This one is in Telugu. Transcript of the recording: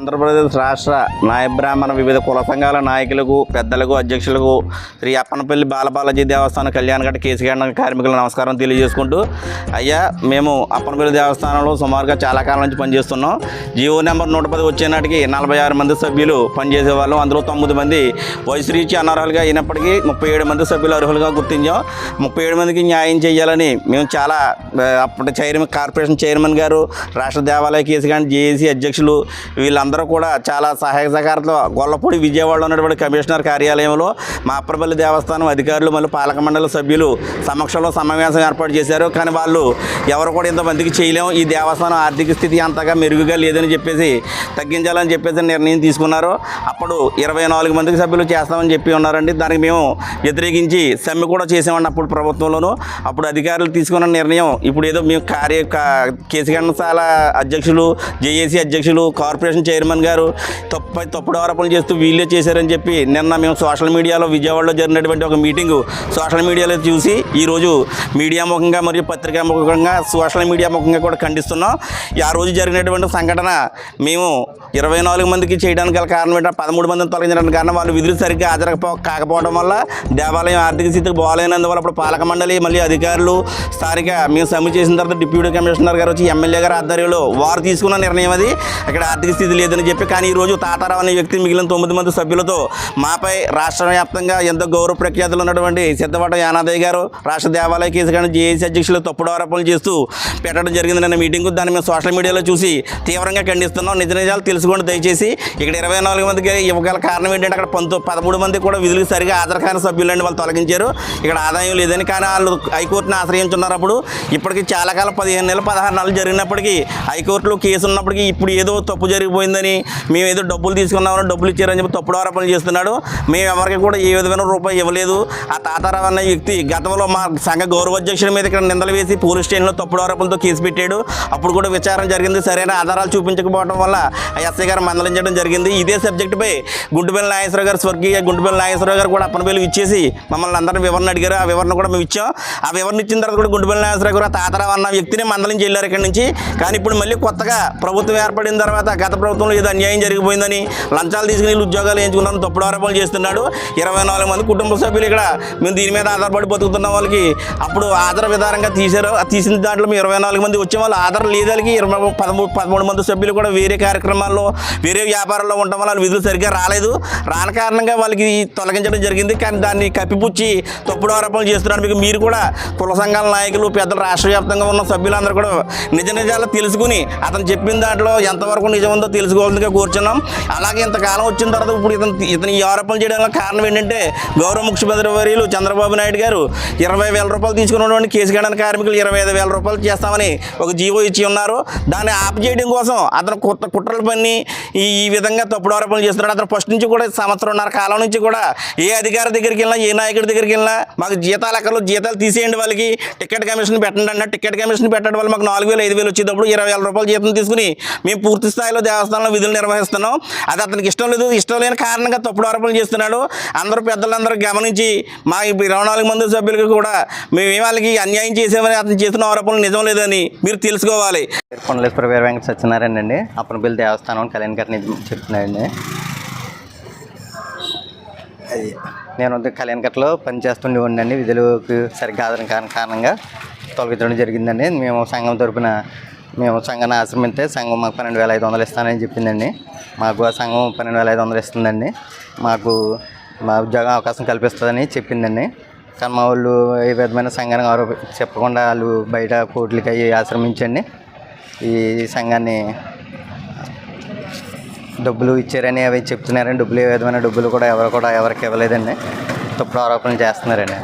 ఆంధ్రప్రదేశ్ రాష్ట్ర నాయ బ్రాహ్మణ వివిధ కుల సంఘాల నాయకులకు పెద్దలకు అధ్యక్షులకు శ్రీ అప్పనపల్లి బాలబాలాజీ దేవస్థానం కళ్యాణఘట్ట కేసుగండ కార్మికుల నమస్కారం తెలియజేసుకుంటూ అయ్యా మేము అప్పనపల్లి దేవస్థానంలో సుమారుగా చాలా కాలం నుంచి పనిచేస్తున్నాం. జియో నెంబర్ నూట పది వచ్చేనాటికి నలభై ఆరు మంది సభ్యులు పనిచేసేవాళ్ళం అందులో తొమ్మిది మంది వయసు రీచి అనర్హులుగా అయినప్పటికీ ముప్పై ఏడు మంది సభ్యులు అర్హులుగా గుర్తించాం. ముప్పై ఏడు మందికి న్యాయం చేయాలని మేము చాలా అప్పటి చైర్మన్ కార్పొరేషన్ చైర్మన్ గారు రాష్ట్ర దేవాలయ కేసుగాని జేఏసీ అధ్యక్షులు వీళ్ళందరూ అందరూ కూడా చాలా సహాయ సహకారంతో గొల్లపూడి విజయవాడలో ఉన్నటువంటి కమిషనర్ కార్యాలయంలో మా దేవస్థానం అధికారులు మళ్ళీ పాలక మండలి సభ్యులు సమక్షంలో సమావేశం ఏర్పాటు చేశారు. కానీ వాళ్ళు ఎవరు కూడా ఇంతమందికి చేయలేము. ఈ దేవస్థానం ఆర్థిక స్థితి అంతగా మెరుగుగా లేదని చెప్పేసి తగ్గించాలని చెప్పేసి నిర్ణయం తీసుకున్నారు. అప్పుడు ఇరవై నాలుగు మందికి సభ్యులు చేస్తామని చెప్పి ఉన్నారండి. దానికి మేము వ్యతిరేకించి సమ్మె కూడా చేసామండి అప్పుడు ప్రభుత్వంలోనూ. అప్పుడు అధికారులు తీసుకున్న నిర్ణయం ఇప్పుడు ఏదో మేము కార్య కేసుగండశాల అధ్యక్షులు జేఏసీ అధ్యక్షులు కార్పొరేషన్ చైర్మన్ గారు తప్ప తప్పుడు ఆరోపణలు చేస్తూ వీళ్ళే చేశారని చెప్పి నిన్న మేము సోషల్ మీడియాలో విజయవాడలో జరిగినటువంటి ఒక మీటింగు సోషల్ మీడియాలో చూసి ఈరోజు మీడియా ముఖంగా మరియు పత్రికా ముఖంగా సోషల్ మీడియా ముఖంగా కూడా ఖండిస్తున్నాం. ఆ రోజు జరిగినటువంటి సంఘటన మేము ఇరవై నాలుగు మందికి చేయడానికి గల కారణం ఏంటంటే పదమూడు మందిని తొలగించడానికి కారణం వాళ్ళు విధులు సరిగ్గా హాజరకపో కాకపోవడం వల్ల దేవాలయం ఆర్థిక స్థితికి బాగాలేనందువల్ల అప్పుడు పాలక మండలి మళ్ళీ అధికారులు స్థానిక మేము సమ్మె చేసిన తర్వాత డిప్యూటీ కమిషనర్ గారు వచ్చి ఎమ్మెల్యే గారు ఆధ్వర్యంలో వారు తీసుకున్న నిర్ణయం అది. అక్కడ ఆర్థిక స్థితి లేదని చెప్పి కానీ ఈ రోజు తాతారావు అనే వ్యక్తి మిగిలిన తొమ్మిది మంది సభ్యులతో మాపై రాష్ట్ర వ్యాప్తంగా ఎంతో గౌరవ ప్రఖ్యాతులు ఉన్నటువంటి సిద్ధవట యానాదయ్య గారు రాష్ట్ర దేవాలయ కేసు కానీ జేఏసీ అధ్యక్షులు తప్పుడు ఆరోపణలు చేస్తూ పెట్టడం జరిగింది నిన్న మీటింగ్ దాన్ని మేము సోషల్ మీడియాలో చూసి తీవ్రంగా ఖండిస్తున్నాం. నిజ నిజాలు తెలుసుకోండి దయచేసి. ఇక్కడ ఇరవై నాలుగు మందికి ఇవ్వగల కారణం ఏంటంటే అక్కడ పంతో పదమూడు మంది కూడా విధులకు సరిగా హాజరు కాని సభ్యులని వాళ్ళు తొలగించారు. ఇక్కడ ఆదాయం లేదని కానీ వాళ్ళు హైకోర్టును ఆశ్రయించున్నారు అప్పుడు. ఇప్పటికి చాలా కాలం పదిహేను నెలలు పదహారు నెలలు జరిగినప్పటికీ హైకోర్టులో కేసు ఉన్నప్పటికీ ఇప్పుడు ఏదో తప్పు ఉందని మేము ఏదో డబ్బులు తీసుకున్నామని డబ్బులు ఇచ్చారని చెప్పి తప్పుడు ఆరోపణలు చేస్తున్నాడు. మేము ఎవరికి కూడా ఏ విధమైన రూపాయి ఇవ్వలేదు. ఆ తాతారావు అన్న వ్యక్తి గతంలో మా సంఘ గౌరవ అధ్యక్షుడి మీద ఇక్కడ నిందలు వేసి పోలీస్ స్టేషన్లో తప్పుడు ఆరోపణలతో కేసు పెట్టాడు. అప్పుడు కూడా విచారణ జరిగింది. సరైన ఆధారాలు చూపించకపోవడం వల్ల ఆ ఎస్ఐ గారు మందలించడం జరిగింది. ఇదే సబ్జెక్టుపై గుంటుపల్లి నాగేశ్వరరావు గారు స్వర్గీయ గుంటుపల్లి నాగేశ్వరరావు గారు కూడా అప్పనపల్లి ఇచ్చేసి మమ్మల్ని అందరిని వివరణ అడిగారు. ఆ వివరణ కూడా మేము ఇచ్చాం. ఆ వివరణ ఇచ్చిన తర్వాత కూడా గుంటుపల్లి నాగేశ్వరరావు గారు తాతారావు అన్న వ్యక్తిని మందలించి వెళ్ళారు ఇక్కడ నుంచి. కానీ ఇప్పుడు మళ్ళీ కొత్తగా ప్రభుత్వం ఏర్పడిన తర్వాత గత ప్రభుత్వం ప్రభుత్వంలో ఏదో అన్యాయం జరిగిపోయిందని లంచాలు తీసుకుని వీళ్ళు ఉద్యోగాలు వేయించుకున్నారని తప్పుడు ఆరోపణలు చేస్తున్నాడు. ఇరవై నాలుగు మంది కుటుంబ సభ్యులు ఇక్కడ మేము దీని మీద ఆధారపడి బతుకుతున్న వాళ్ళకి అప్పుడు ఆధార విధానంగా తీశారు. తీసిన దాంట్లో మేము ఇరవై నాలుగు మంది వచ్చే వాళ్ళు ఆధార లేదానికి ఇరవై పదమూడు పదమూడు మంది సభ్యులు కూడా వేరే కార్యక్రమాల్లో వేరే వ్యాపారాల్లో ఉండడం వల్ల వాళ్ళ విధులు సరిగ్గా రాలేదు. రాని కారణంగా వాళ్ళకి తొలగించడం జరిగింది. కానీ దాన్ని కప్పిపుచ్చి తప్పుడు ఆరోపణలు చేస్తున్నారు మీకు మీరు కూడా కుల సంఘాల నాయకులు పెద్దలు రాష్ట్ర వ్యాప్తంగా ఉన్న సభ్యులందరూ కూడా నిజ నిజాలు తెలుసుకుని అతను చెప్పిన దాంట్లో ఎంతవరకు నిజం ఉందో గోవిందగా కూర్చున్నాం. అలాగే ఇంతకాలం వచ్చిన తర్వాత ఇప్పుడు ఇతను ఇతను ఈ ఆరోపణలు చేయడానికి కారణం ఏంటంటే గౌరవ ముఖ్యమంత్రి వర్యులు చంద్రబాబు నాయుడు గారు ఇరవై వేల రూపాయలు తీసుకున్నటువంటి కేసు గడన కార్మికులు ఇరవై ఐదు వేల రూపాయలు చేస్తామని ఒక జీవో ఇచ్చి ఉన్నారు. దాన్ని ఆప్ చేయడం కోసం అతను కుట్ర కుట్రలు పని ఈ విధంగా తప్పుడు ఆరోపణలు చేస్తున్నాడు. అతను ఫస్ట్ నుంచి కూడా సంవత్సరంన్నర కాలం నుంచి కూడా ఏ అధికారి దగ్గరికి వెళ్ళినా ఏ నాయకుడి దగ్గరికి వెళ్ళినా మాకు జీతాలు అక్కర్లు జీతాలు తీసేయండి వాళ్ళకి. టికెట్ కమిషన్ పెట్టండి అన్న టికెట్ కమిషన్ పెట్టడం వల్ల మాకు నాలుగు వేలు ఐదు వేలు వచ్చేటప్పుడు ఇరవై వేల రూపాయలు జీతం తీసుకుని మేము పూర్తి స్థాయిలో దేవస్థానంలో విధులు నిర్వహిస్తున్నాం. అది అతనికి ఇష్టం లేదు. ఇష్టం లేని కారణంగా తప్పుడు ఆరోపణలు చేస్తున్నాడు. అందరూ పెద్దలందరూ గమనించి మా ఈ ఇరవై నాలుగు మంది సభ్యులకు కూడా మేము ఏ వాళ్ళకి అన్యాయం చేసామని అతను చేసిన ఆరోపణలు నిజం లేదని మీరు తెలుసుకోవాలి. కొండలేశ్వర వీర వెంకట సత్యనారాయణ అండి. అప్పనపల్లి దేవస్థానం కళ్యాణ్ గారి నుంచి చెప్తున్నానండి. అది. నేను కళ్యాణ్ గట్లో పనిచేస్తుండే ఉండండి విధులకు సరిగ్గా కాని కారణంగా తొలగించడం జరిగిందండి. మేము సంఘం తరపున మేము సంఘాన్ని ఆశ్రమిస్తే సంఘం మాకు పన్నెండు వేల ఐదు వందలు ఇస్తానని చెప్పిందండి. మాకు ఆ సంఘం పన్నెండు వేల ఐదు వందలు ఇస్తుందండి. మాకు మా ఉద్యోగం అవకాశం కల్పిస్తుందని చెప్పిందండి. కానీ మా వాళ్ళు ఏ విధమైన సంఘానికి ఆరోప చెప్పకుండా వాళ్ళు బయట కోర్టులకి అవి ఆశ్రమించండి. ఈ సంఘాన్ని డబ్బులు ఇచ్చారని అవి చెప్తున్నారని డబ్బులు ఏ విధమైన డబ్బులు కూడా ఎవరు కూడా ఎవరికి ఇవ్వలేదండి. తప్పుడు ఆరోపణలు చేస్తున్నారండి.